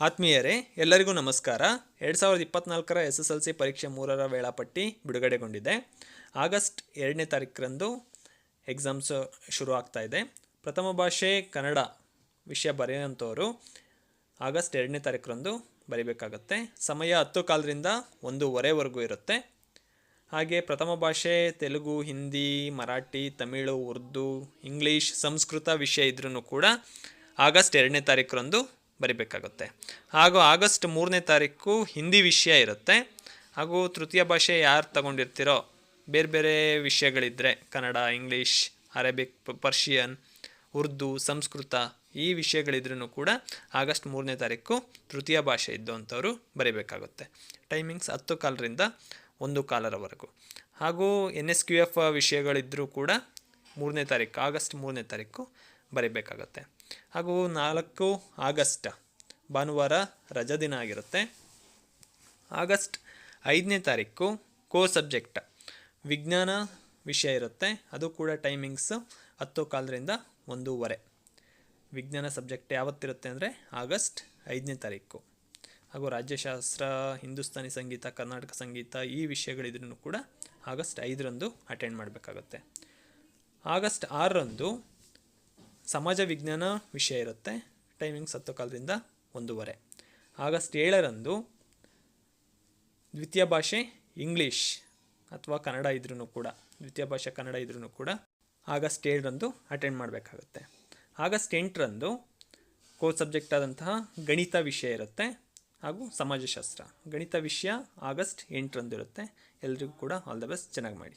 ಆತ್ಮೀಯರೇ, ಎಲ್ಲರಿಗೂ ನಮಸ್ಕಾರ. ಎರಡು ಸಾವಿರದ ಇಪ್ಪತ್ನಾಲ್ಕರ ಎಸ್ ಎಸ್ ಎಲ್ ಸಿ ಪರೀಕ್ಷೆ ಮೂರರ ವೇಳಾಪಟ್ಟಿ ಬಿಡುಗಡೆಗೊಂಡಿದೆ. ಆಗಸ್ಟ್ ಎರಡನೇ ತಾರೀಕರಂದು ಎಕ್ಸಾಮ್ಸ್ ಶುರು ಆಗ್ತಾ ಇದೆ. ಪ್ರಥಮ ಭಾಷೆ ಕನ್ನಡ ವಿಷಯ ಬರೆಯುವಂಥವರು ಆಗಸ್ಟ್ ಎರಡನೇ ತಾರೀಕರಂದು ಬರೀಬೇಕಾಗತ್ತೆ. ಸಮಯ ಹತ್ತು ಕಾಲದಿಂದ ಒಂದೂವರೆವರೆಗೂ ಇರುತ್ತೆ. ಹಾಗೆ ಪ್ರಥಮ ಭಾಷೆ, ತೆಲುಗು, ಹಿಂದಿ, ಮರಾಠಿ, ತಮಿಳು, ಉರ್ದು, ಇಂಗ್ಲೀಷ್, ಸಂಸ್ಕೃತ ವಿಷಯ ಇದ್ರೂ ಕೂಡ ಆಗಸ್ಟ್ ಎರಡನೇ ತಾರೀಕರಂದು ಬರಿಬೇಕಾಗುತ್ತೆ. ಹಾಗೂ ಆಗಸ್ಟ್ ಮೂರನೇ ತಾರೀಕು ಹಿಂದಿ ವಿಷಯ ಇರುತ್ತೆ. ಹಾಗೂ ತೃತೀಯ ಭಾಷೆ ಯಾರು ತಗೊಂಡಿರ್ತೀರೋ, ಬೇರೆ ಬೇರೆ ವಿಷಯಗಳಿದ್ದರೆ Kannada, English, Arabic Persian, Urdu, Sanskrit ಈ ವಿಷಯಗಳಿದ್ರೂ ಕೂಡ ಆಗಸ್ಟ್ ಮೂರನೇ ತಾರೀಕು ತೃತೀಯ ಭಾಷೆ ಇದ್ದಂಥವ್ರು ಬರೀಬೇಕಾಗುತ್ತೆ. ಟೈಮಿಂಗ್ಸ್ ಹತ್ತು ಕಾಲರಿಂದ ಒಂದು ಕಾಲರವರೆಗೂ. ಹಾಗೂ ಎನ್ ಎಸ್ ಕ್ಯೂ ಎಫ್ ವಿಷಯಗಳಿದ್ದರೂ ಕೂಡ ಮೂರನೇ ತಾರೀಕು, ಆಗಸ್ಟ್ ಮೂರನೇ ತಾರೀಕು ಬರೀಬೇಕಾಗತ್ತೆ. ಹಾಗೂ ನಾಲ್ಕು ಆಗಸ್ಟ್, ಭಾನುವಾರ ರಜಾ ದಿನ ಆಗಿರುತ್ತೆ. ಆಗಸ್ಟ್ ಐದನೇ ತಾರೀಕು ಕೋ ಸಬ್ಜೆಕ್ಟ್, ವಿಜ್ಞಾನ ವಿಷಯ ಇರುತ್ತೆ. ಅದು ಕೂಡ ಟೈಮಿಂಗ್ಸ್ ಹತ್ತು ಕಾಲದಿಂದ ಒಂದೂವರೆ. ವಿಜ್ಞಾನ ಸಬ್ಜೆಕ್ಟ್ ಯಾವತ್ತಿರುತ್ತೆ ಅಂದರೆ ಆಗಸ್ಟ್ ಐದನೇ ತಾರೀಕು. ಹಾಗೂ ರಾಜ್ಯಶಾಸ್ತ್ರ, ಹಿಂದೂಸ್ತಾನಿ ಸಂಗೀತ, ಕರ್ನಾಟಕ ಸಂಗೀತ ಈ ವಿಷಯಗಳಿದ್ರೂ ಕೂಡ ಆಗಸ್ಟ್ ಐದರಂದು ಅಟೆಂಡ್ ಮಾಡಬೇಕಾಗತ್ತೆ. ಆಗಸ್ಟ್ ಆರರಂದು ಸಮಾಜ ವಿಜ್ಞಾನ ವಿಷಯ ಇರುತ್ತೆ. ಟೈಮಿಂಗ್ಸ್ ಹತ್ತು ಕಾಲದಿಂದ ಒಂದೂವರೆ. ಆಗಸ್ಟ್ ಏಳರಂದು ದ್ವಿತೀಯ ಭಾಷೆ ಇಂಗ್ಲೀಷ್ ಅಥವಾ ಕನ್ನಡ ಇದ್ರೂ ಕೂಡ, ದ್ವಿತೀಯ ಭಾಷೆ ಕನ್ನಡ ಇದ್ರೂ ಕೂಡ ಆಗಸ್ಟ್ ಏಳರಂದು ಅಟೆಂಡ್ ಮಾಡಬೇಕಾಗುತ್ತೆ. ಆಗಸ್ಟ್ ಎಂಟರಂದು ಕೋರ್ ಸಬ್ಜೆಕ್ಟ್ ಆದಂತಹ ಗಣಿತ ವಿಷಯ ಇರುತ್ತೆ ಹಾಗೂ ಸಮಾಜಶಾಸ್ತ್ರ. ಗಣಿತ ವಿಷಯ ಆಗಸ್ಟ್ ಎಂಟರಂದು ಇರುತ್ತೆ. ಎಲ್ರಿಗೂ ಕೂಡ ಆಲ್ ದ ಬೆಸ್ಟ್ ಚೆನ್ನಾಗಿ ಮಾಡಿ.